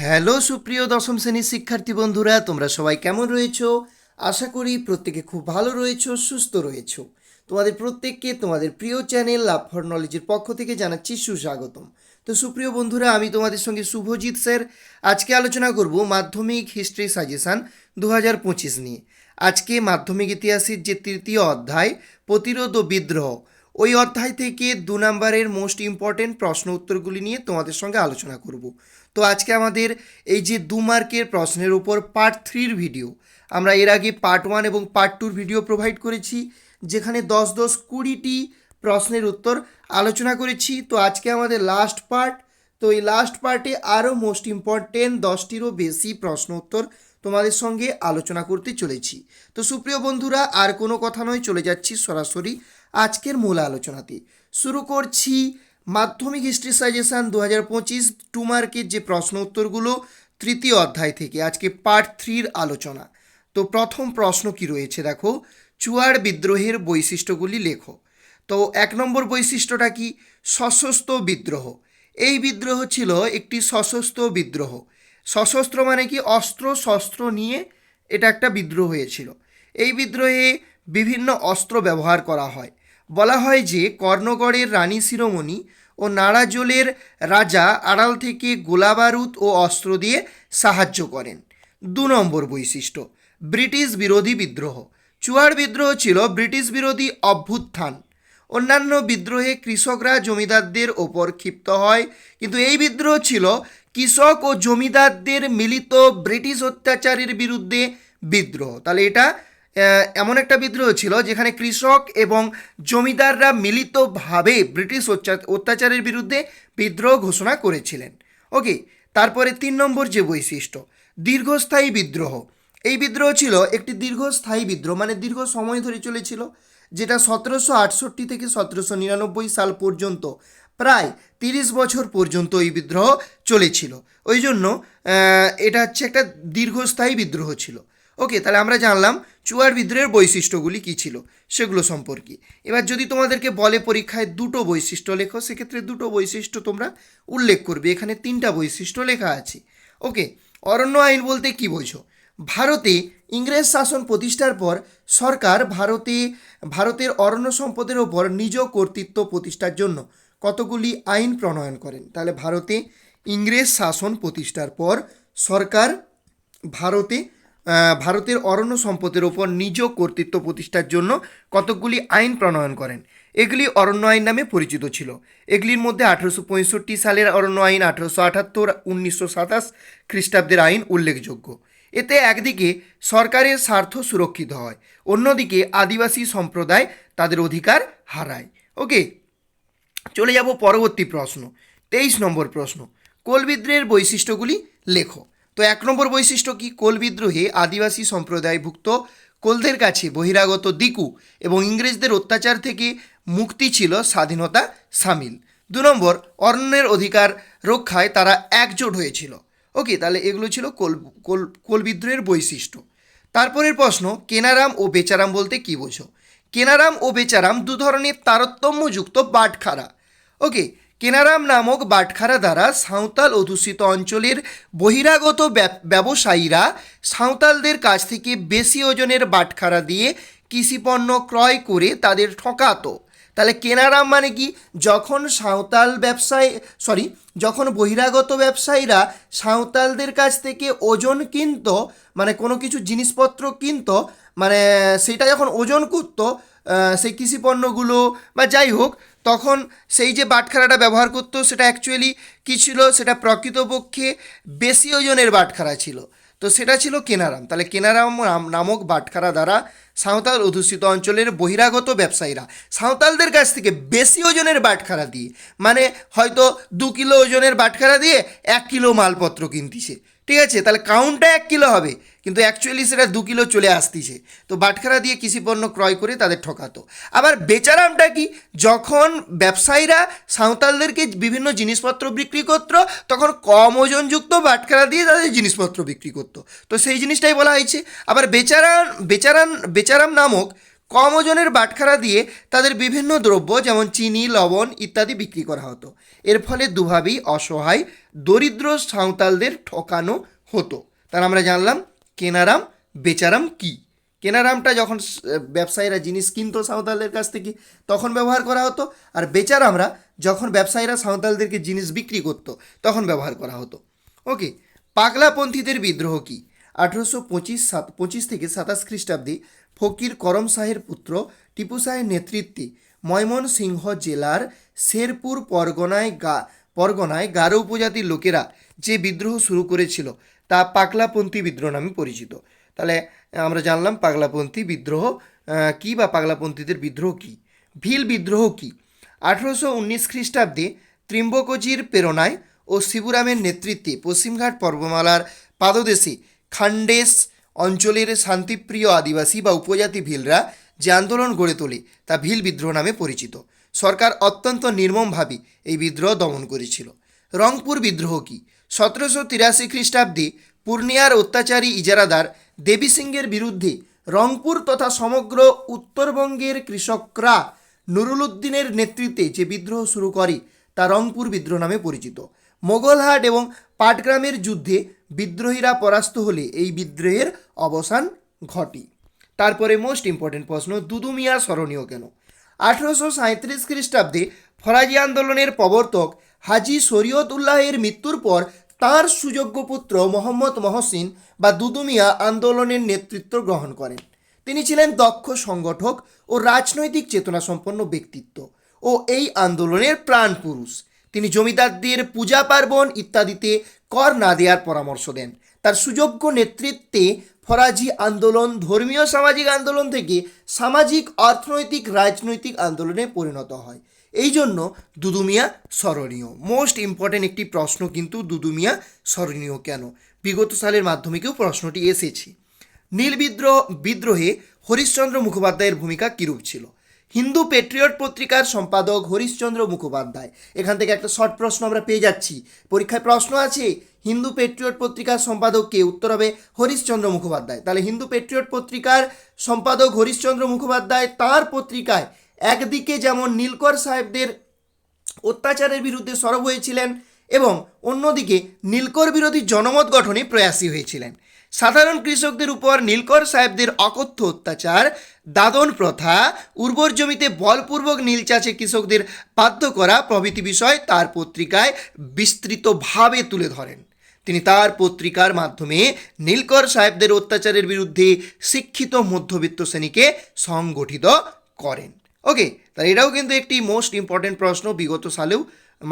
Hello সুপ্রিয় দশম শ্রেণির শিক্ষার্থী বন্ধুরা, তোমরা সবাই কেমন রয়েছো? আশা করি প্রত্যেকে খুব ভালো রয়েছো, সুস্থ রয়েছো। তোমাদের প্রত্যেককে তোমাদের প্রিয় চ্যানেল লাভ ফর নলেজের পক্ষ থেকে জানাচ্ছি সুস্বাগতম। তো সুপ্রিয় বন্ধুরা, আমি তোমাদের সঙ্গে শুভজিৎ স্যার। আজকে আলোচনা করব মাধ্যমিক হিস্ট্রি সাজেশান দু হাজার পঁচিশ নিয়ে। আজকে মাধ্যমিক ইতিহাসের যে তৃতীয় অধ্যায়, প্রতিরোধ ও বিদ্রোহ, ওই অধ্যায় থেকে দু নম্বরের মোস্ট ইম্পর্টেন্ট প্রশ্ন উত্তরগুলি নিয়ে তোমাদের সঙ্গে আলোচনা করব। তো আজকে আমাদের এই যে দু মার্কের প্রশ্নের উপর পার্ট থ্রির ভিডিও আমরা এর আগে পার্ট ওয়ান এবং পার্ট টুর ভিডিও প্রোভাইড করেছি, যেখানে দশ দশ কুড়িটি প্রশ্নের উত্তর আলোচনা করেছি। তো আজকে আমাদের লাস্ট পার্ট তো এই লাস্ট পার্টে আরও মোস্ট ইম্পর্টেন্ট দশটিরও বেশি প্রশ্ন উত্তর তোমাদের সঙ্গে আলোচনা করতে চলেছি। তো সুপ্রিয় বন্ধুরা, আর কোনো কথা নয়, চলে যাচ্ছি সরাসরি আজকের মূল আলোচনাতে। শুরু করছি মাধ্যমিক হিস্ট্রি সাজেশান দু হাজার পঁচিশ টু মার্কের যে প্রশ্ন উত্তরগুলো তৃতীয় অধ্যায় থেকে, আজকে পার্ট থ্রির আলোচনা। তো প্রথম প্রশ্ন কি রয়েছে দেখো? চুয়ার বিদ্রোহের বৈশিষ্ট্যগুলি লেখো। তো এক নম্বর বৈশিষ্ট্যটা কি? সশস্ত্র বিদ্রোহ। এই বিদ্রোহ ছিল একটি সশস্ত্র বিদ্রোহ। সশস্ত্র মানে কি? অস্ত্র শস্ত্র নিয়ে এটা একটা বিদ্রোহ হয়েছিল। এই বিদ্রোহে বিভিন্ন অস্ত্র ব্যবহার করা হয়। বলা হয় যে কর্ণগড়ের রানী শিরোমণি ও নাড়াজোলের রাজা আড়াল থেকে গোলাবারুদ ও অস্ত্র দিয়ে সাহায্য করেন। দু নম্বর বৈশিষ্ট্য, ব্রিটিশ বিরোধী বিদ্রোহ। চুয়ার বিদ্রোহ ছিল ব্রিটিশ বিরোধী অভ্যুত্থান। অন্যান্য বিদ্রোহে কৃষকরা জমিদারদের ওপর ক্ষিপ্ত হয়, কিন্তু এই বিদ্রোহ ছিল কৃষক ও জমিদারদের মিলিত ব্রিটিশ অত্যাচারের বিরুদ্ধে বিদ্রোহ। তাহলে এটা এমন একটা বিদ্রোহ ছিল যেখানে কৃষক এবং জমিদাররা মিলিতভাবে ব্রিটিশ অত্যাচারের বিরুদ্ধে বিদ্রোহ ঘোষণা করেছিলেন। ওকে, তারপরে তিন নম্বর যে বৈশিষ্ট্য, দীর্ঘস্থায়ী বিদ্রোহ। এই বিদ্রোহ ছিল একটি দীর্ঘস্থায়ী বিদ্রোহ মানে দীর্ঘ সময় ধরে চলেছিল, যেটা সতেরোশো আটষট্টি থেকে সতেরোশো নিরানব্বই সাল পর্যন্ত, প্রায় তিরিশ বছর পর্যন্ত এই বিদ্রোহ চলেছিল। ওই জন্য এটা হচ্ছে একটা দীর্ঘস্থায়ী বিদ্রোহ ছিল। ওকে, তাহলে আমরা জানলাম চুয়ার বিদ্রোহের বৈশিষ্ট্যগুলি কী ছিল সেগুলো সম্পর্কে। এবার যদি তোমাদেরকে বলে পরীক্ষায় দুটো বৈশিষ্ট্য লেখো, সেক্ষেত্রে দুটো বৈশিষ্ট্য তোমরা উল্লেখ করবে। এখানে তিনটা বৈশিষ্ট্য লেখা আছে। ওকে, অরণ্য আইন বলতে কি বোঝো? ভারতে ইংরেজ শাসন প্রতিষ্ঠার পর সরকার ভারতে, ভারতের অরণ্য সম্পদের ওপর নিজ কর্তৃত্ব প্রতিষ্ঠার জন্য কতগুলি আইন প্রণয়ন করেন? তাহলে ভারতে ইংরেজ শাসন প্রতিষ্ঠার পর সরকার ভারতে ভারতের অরণ্য সম্পদের ওপর নিজ কর্তৃত্ব প্রতিষ্ঠার জন্য কতকগুলি আইন প্রণয়ন করেন। এগুলি অরণ্য আইন নামে পরিচিত ছিল। এগুলির মধ্যে আঠেরোশো পঁয়ষট্টি সালের অরণ্য আইন, আঠেরোশো আটাত্তর, উনিশশো সাতাশ খ্রিস্টাব্দের আইন উল্লেখযোগ্য। এতে একদিকে সরকারের স্বার্থ সুরক্ষিত হয়, অন্যদিকে আদিবাসী সম্প্রদায় তাদের অধিকার হারায়। ওকে, চলে যাব পরবর্তী প্রশ্ন, তেইশ নম্বর প্রশ্ন। কোল বিদ্রোহের বৈশিষ্ট্যগুলি লেখো। তো এক নম্বর বৈশিষ্ট্য কি? কোল বিদ্রোহে আদিবাসী সম্প্রদায়ভুক্ত কোলদের কাছে বহিরাগত দিকু এবং ইংরেজদের অত্যাচার থেকে মুক্তি ছিল স্বাধীনতা সামিল। দু নম্বর অরণ্যের অধিকার রক্ষায় তারা একজোট হয়েছিল। ওকে, তাহলে এগুলো ছিল কোল কোল কোল বিদ্রোহের বৈশিষ্ট্য। তারপরের প্রশ্ন, কেনারাম ও বেচারাম বলতে কী বোঝো? কেনারাম ও বেচারাম দু ধরনের তারতম্যযুক্ত বাটখারা ওকে কেনারাম নামক বাটখারা দ্বারা সাঁওতাল অধ্যুষিত অঞ্চলের বহিরাগত ব্যবসায়ীরা সাঁওতালদের কাছ থেকে বেশি ওজনের বাটখারা দিয়ে কৃষিপণ্য ক্রয় করে তাদের ঠকাতো। তাহলে কেনারাম মানে কি? যখন সাঁওতাল ব্যবসায়ী সরি যখন বহিরাগত ব্যবসায়ীরা সাঁওতালদের কাছ থেকে ওজন কিনতো মানে কোনো কিছু জিনিসপত্র কিনত মানে সেটা যখন ওজন করতো সেই কৃষিপণ্যগুলো বা যাই হোক তখন সেই যে বাটখারাটা ব্যবহার করতো, সেটা অ্যাকচুয়ালি কী ছিল? সেটা প্রকৃতপক্ষে বেশি ওজনের বাটখারা ছিল। তো সেটা ছিল কেনারাম। তাহলে কেনারাম নাম- নামক বাটখারা দ্বারা সাঁওতাল অধ্যুষিত অঞ্চলের বহিরাগত ব্যবসায়ীরা সাঁওতালদের কাছ থেকে বেশি ওজনের বাটখারা দিয়ে মানে হয়তো দু কিলো ওজনের বাটখারা দিয়ে এক কিলো মালপত্র কিনতিছে। ঠিক আছে, তাহলে কাউন্টটা এক কিলো হবে, কিন্তু অ্যাকচুয়ালি সেটা দু কিলো চলে আসতিছে। তো বাটখারা দিয়ে কৃষিপণ্য ক্রয় করে তাদের ঠকাতো। আবার বেচারামটা কি, যখন ব্যবসায়ীরা সাঁওতালদেরকে বিভিন্ন জিনিসপত্র বিক্রি করতো, তখন কম ওজনযুক্ত বাটখারা দিয়ে তাদের জিনিসপত্র বিক্রি করতো। তো সেই জিনিসটাই বলা হয়েছে। আবার বেচারান বেচারান, বেচারাম নামক কম ওজনের বাটখারা দিয়ে তাদের বিভিন্ন দ্রব্য, যেমন চিনি, লবণ ইত্যাদি বিক্রি করা হতো। এর ফলে দুভাবেই অসহায়, দরিদ্র সাঁওতালদের ঠকানো হতো। তার আমরা জানলাম, কেনারাম, বেচারাম কি? কেনারামটা যখন ব্যবসায়ীরা জিনিস কিনতো সাঁওতালদের কাছ থেকে, তখন ব্যবহার করা হতো। আর বেচারামরা যখন ব্যবসায়ীরা সাঁওতালদেরকে জিনিস বিক্রি করতো, তখন ব্যবহার করা হতো। ওকে, পাগলাপন্থীদের বিদ্রোহ কি? আঠেরোশো পঁচিশ সাত, পঁচিশ থেকে সাতাশ খ্রিস্টাব্দে ফকির করম শাহের পুত্র টিপু শাহের নেতৃত্বে ময়মনসিংহ জেলার শেরপুর পরগনায় গা, পরগনায় গারো উপজাতির লোকেরা যে বিদ্রোহ শুরু করেছিল, তা পাগলাপন্থী বিদ্রোহ নামে পরিচিত। তাহলে আমরা জানলাম পাগলাপন্থী বিদ্রোহ কী বা পাগলাপন্থীদের বিদ্রোহ কী? ভিল বিদ্রোহ কী? আঠেরোশো উনিশ খ্রিস্টাব্দে ত্রিম্বকজির প্রেরণায় ও শিবুরামের নেতৃত্বে পশ্চিমঘাট পর্বমালার পাদদেশে খান্ডেস অঞ্চলের শান্তিপ্রিয় আদিবাসী বা উপজাতি ভিলরা যে আন্দোলন গড়ে তোলে তা ভিল বিদ্রোহ নামে পরিচিত। সরকার অত্যন্ত নির্মমভাবে এই বিদ্রোহ দমন করেছিল। রংপুর বিদ্রোহ কি? সতেরোশো তিরাশি খ্রিস্টাব্দে পূর্ণিয়ার অত্যাচারী ইজারাদার দেবী সিংহের বিরুদ্ধে রংপুর তথা সমগ্র উত্তরবঙ্গের কৃষকরা নুরুল উদ্দিনের নেতৃত্বে যে বিদ্রোহ শুরু করে তা রংপুর বিদ্রোহ নামে পরিচিত। মোগলহাট এবং পাটগ্রামের যুদ্ধে বিদ্রোহীরা পরাস্ত হলে এই বিদ্রোহের অবসান ঘটে। তারপরে মোস্ট ইম্পর্টেন্ট প্রশ্ন দুদুমিয়া স্মরণীয় কেন? আঠেরোশো সাঁত্রিশ খ্রিস্টাব্দে ফরাজি আন্দোলনের প্রবর্তক হাজি শরীয়ত উল্লাহের মৃত্যুর পর তাঁর সুযোগ্য পুত্র মোহাম্মদ মহসিন বা দুদুমিয়া আন্দোলনের নেতৃত্ব গ্রহণ করেন। তিনি ছিলেন দক্ষ সংগঠক ও রাজনৈতিক চেতনাসম্পন্ন ব্যক্তিত্ব ও এই আন্দোলনের প্রাণ পুরুষ তিনি জমিদারদের পূজা পার্বণ ইত্যাদিতে কর না দেওয়ার পরামর্শ দেন। তার সুযোগ্য নেতৃত্বে ফরাজি আন্দোলন, ধর্মীয় সামাজিক আন্দোলন থেকে সামাজিক, অর্থনৈতিক, রাজনৈতিক আন্দোলনে পরিণত হয়। এই জন্য দুদুমিয়া স্মরণীয়। মোস্ট ইম্পর্ট্যান্ট একটি প্রশ্ন কিন্তু দুদুমিয়া স্মরণীয় কেন? বিগত সালের মাধ্যমিকেও প্রশ্নটি এসেছে। নীল বিদ্রোহ, বিদ্রোহে হরিশ্চন্দ্র মুখোপাধ্যায়ের ভূমিকা কীরূপ ছিল? হিন্দু পেট্রিয়ট পত্রিকার সম্পাদক হরিশ্চন্দ্র মুখোপাধ্যায়। এখান থেকে একটা শর্ট প্রশ্ন আমরা পেয়ে যাচ্ছি। পরীক্ষায় প্রশ্ন আছে, হিন্দু পেট্রিয়ট পত্রিকার সম্পাদক কে? উত্তর হবে হরিশ্চন্দ্র মুখোপাধ্যায়। তাহলে হিন্দু পেট্রিয়ট পত্রিকার সম্পাদক হরিশ্চন্দ্র মুখোপাধ্যায় তার পত্রিকায় একদিকে যেমন নীলকর সাহেবদের অত্যাচারের বিরুদ্ধে সরব হয়েছিলেন এবং অন্যদিকে নীলকর বিরোধী জনমত গঠনে প্রয়াসী হয়েছিলেন। সাধারণ কৃষকদের উপর নীলকর সাহেবদের অকথ্য অত্যাচার, দাদন প্রথা, উর্বর জমিতে বলপূর্বক নীল চাষে কৃষকদের বাধ্য করা প্রভৃতি বিষয় তার পত্রিকায় বিস্তৃতভাবে তুলে ধরেন। তিনি তার পত্রিকার মাধ্যমে নীলকর সাহেবদের অত্যাচারের বিরুদ্ধে শিক্ষিত মধ্যবিত্ত শ্রেণীকে সংগঠিত করেন। ওকে, তাহলে এটাও কিন্তু একটি মোস্ট ইম্পর্টেন্ট প্রশ্ন। বিগত সালেও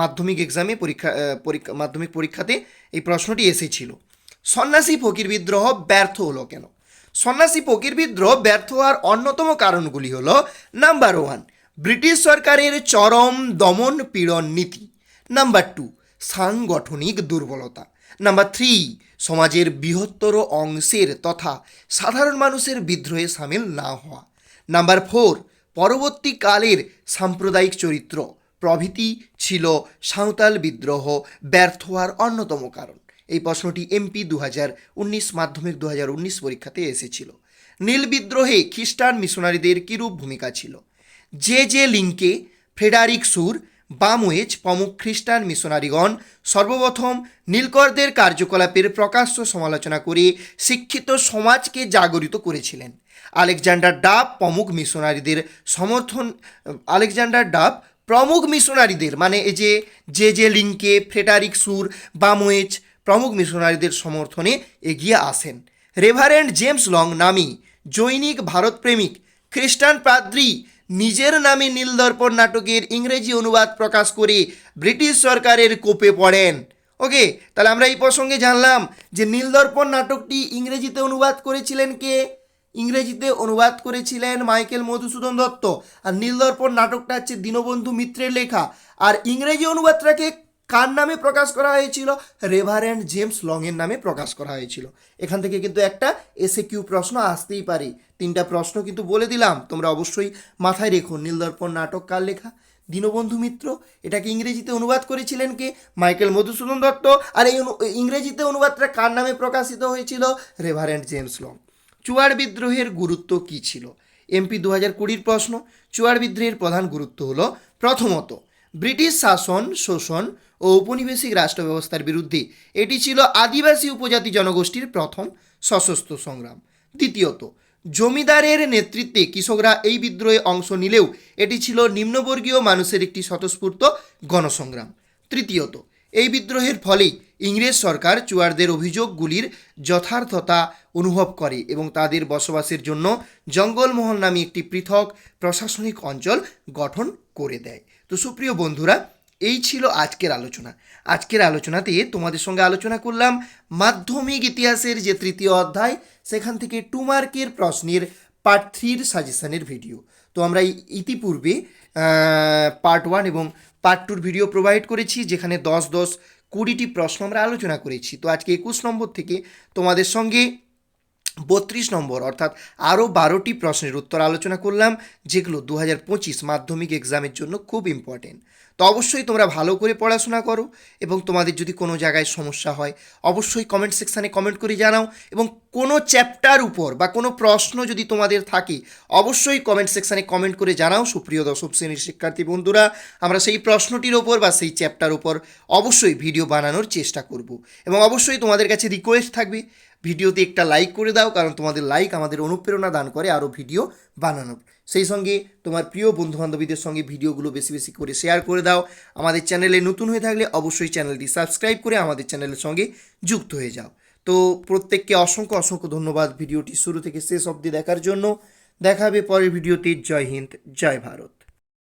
মাধ্যমিক এক্সামে পরীক্ষা পরীক্ষা, মাধ্যমিক পরীক্ষাতে এই প্রশ্নটি এসেছিল। সন্ন্যাসী ফকির বিদ্রোহ ব্যর্থ হলো কেন? সন্ন্যাসী ফকির বিদ্রোহ ব্যর্থ হওয়ার অন্যতম কারণগুলি হল নাম্বার ওয়ান ব্রিটিশ সরকারের চরম দমন পীড়ন নীতি। নাম্বার টু সাংগঠনিক দুর্বলতা। নাম্বার থ্রি সমাজের বৃহত্তর অংশের তথা সাধারণ মানুষের বিদ্রোহে সামিল না হওয়া। নাম্বার ফোর পরবর্তীকালের সাম্প্রদায়িক চরিত্র, প্রভৃতি ছিল সাঁওতাল বিদ্রোহ, ব্যর্থ হওয়ার অন্যতম কারণ। এই প্রশ্নটি এমপি দু হাজার উনিশ, মাধ্যমিক দু হাজার উনিশ পরীক্ষাতে এসেছিল। নীল বিদ্রোহে খ্রিস্টান মিশনারিদের কিরূপ ভূমিকা ছিল? যে যে লিঙ্কে, ফ্রেডারিক সুর, বামওয়েজ প্রমুখ খ্রিস্টান মিশনারিগণ সর্বপ্রথম নীলকরদের কার্যকলাপের প্রকাশ্য সমালোচনা করে শিক্ষিত সমাজকে জাগরিত করেছিলেন। আলেকজান্ডার ডাব প্রমুখ মিশনারিদের সমর্থন, আলেকজান্ডার ডাব প্রমুখ মিশনারিদের মানে এই যে যে যে লিঙ্কে, ফ্রেডারিক সুর, বামওয়েজ প্রমুখ মিশনারিদের সমর্থনে এগিয়ে আসেন। রেভারেন্ড জেমস লং নামী জৈনিক ভারতপ্রেমিক খ্রিস্টান পাদ্রী নিজের নামে নীলদর্পণ নাটকের ইংরেজি অনুবাদ প্রকাশ করে ব্রিটিশ সরকারের কোপে পড়েন। ওকে, তাহলে আমরা এই প্রসঙ্গে জানলাম যে নীলদর্পণ নাটকটি ইংরেজিতে অনুবাদ করেছিলেন কে? ইংরেজিতে অনুবাদ করেছিলেন মাইকেল মধুসূদন দত্ত। আর নীলদর্পণ নাটকটা হচ্ছে দীনবন্ধু মিত্রের লেখা। আর ইংরেজি অনুবাদটাকে কার নামে প্রকাশ করা হয়েছিল? রেভারেন্ড জেমস লংয়ের নামে প্রকাশ করা হয়েছিল। এখান থেকে কিন্তু একটা এসে কিউ প্রশ্ন আসতেই পারে। তিনটা প্রশ্ন কিন্তু বলে দিলাম। তোমরা অবশ্যই মাথায় রেখো। নীলদর্পণ নাটক কার লেখা? দীনবন্ধু মিত্র। এটাকে ইংরেজিতে অনুবাদ করেছিলেন কে? মাইকেল মধুসূদন দত্ত। আর এই ইংরেজিতে অনুবাদটা কার নামে প্রকাশিত হয়েছিল? Reverend James long. চুয়ার বিদ্রোহের গুরুত্ব কী ছিল? এমপি দু হাজার কুড়ির প্রশ্ন। চুয়ার বিদ্রোহের প্রধান গুরুত্ব হলো প্রথমত, ব্রিটিশ শাসন শোষণ ও ঔপনিবেশিক রাষ্ট্র ব্যবস্থার বিরুদ্ধে এটি ছিল আদিবাসী উপজাতি জনগোষ্ঠীর প্রথম সশস্ত্র সংগ্রাম। দ্বিতীয়ত, জমিদারের নেতৃত্বে কৃষকরা এই বিদ্রোহে অংশ নিলেও এটি ছিল নিম্নবর্গীয় মানুষের একটি স্বতঃস্ফূর্ত গণসংগ্রাম। তৃতীয়ত, এই বিদ্রোহের ফলেই ইংরেজ সরকার চুয়ারদের অভিযোগগুলির যথার্থতা অনুভব করে এবং তাদের বসবাসের জন্য জঙ্গলমহল নামে একটি পৃথক প্রশাসনিক অঞ্চল গঠন করে দেয়। তো সুপ্রিয় বন্ধুরা এই ছিল আজকের আলোচনা। আজকের আলোচনাতে তোমাদের সঙ্গে আলোচনা করলাম মাধ্যমিক ইতিহাসের যে তৃতীয় অধ্যায়, সেখান থেকে টু মার্কের প্রশ্নের পার্ট থ্রির সাজেশনের ভিডিও তো আমরা ইতিপূর্বে পার্ট ওয়ান এবং পার্ট টুর ভিডিও প্রোভাইড করেছি, যেখানে দশ দশ কুড়িটি প্রশ্ন আমরা আলোচনা করেছি। তো আজকে একুশ নম্বর থেকে তোমাদের সঙ্গে বত্রিশ নম্বর, অর্থাৎ আরও বারোটি প্রশ্নের উত্তর আলোচনা করলাম, যেগুলো দু হাজার পঁচিশ মাধ্যমিক এক্সামের জন্য খুব ইম্পর্টেন্ট তো অবশ্যই তোমরা ভালো করে পড়াশোনা করো এবং তোমাদের যদি কোনো জায়গায় সমস্যা হয়, অবশ্যই কমেন্ট সেকশানে কমেন্ট করে জানাও এবং কোনো চ্যাপ্টার উপর বা কোনো প্রশ্ন যদি তোমাদের থাকে, অবশ্যই কমেন্ট সেকশানে কমেন্ট করে জানাও। সুপ্রিয় দশম শ্রেণির শিক্ষার্থী বন্ধুরা, আমরা সেই প্রশ্নটির ওপর বা সেই চ্যাপ্টার উপর অবশ্যই ভিডিও বানানোর চেষ্টা করব এবং অবশ্যই তোমাদের কাছে রিকোয়েস্ট থাকবে। ভিডিওতে একটা লাইক করে দাও, কারণ তোমাদের লাইক আমাদের অনুপ্রেরণা দান করে আরও ভিডিও বানানোর। সেই সঙ্গে তোমার প্রিয় বন্ধুবান্ধবীদের সঙ্গে ভিডিওগুলো বেশি বেশি করে শেয়ার করে দাও। আমাদের চ্যানেলে নতুন হয়ে থাকলে অবশ্যই চ্যানেলটি সাবস্ক্রাইব করে আমাদের চ্যানেলের সঙ্গে যুক্ত হয়ে যাও। তো প্রত্যেককে অসংখ্য অসংখ্য ধন্যবাদ ভিডিওটি শুরু থেকে শেষ অবধি দেখার জন্য। দেখা হবে পরের ভিডিওতে। জয় হিন্দ, জয় ভারত।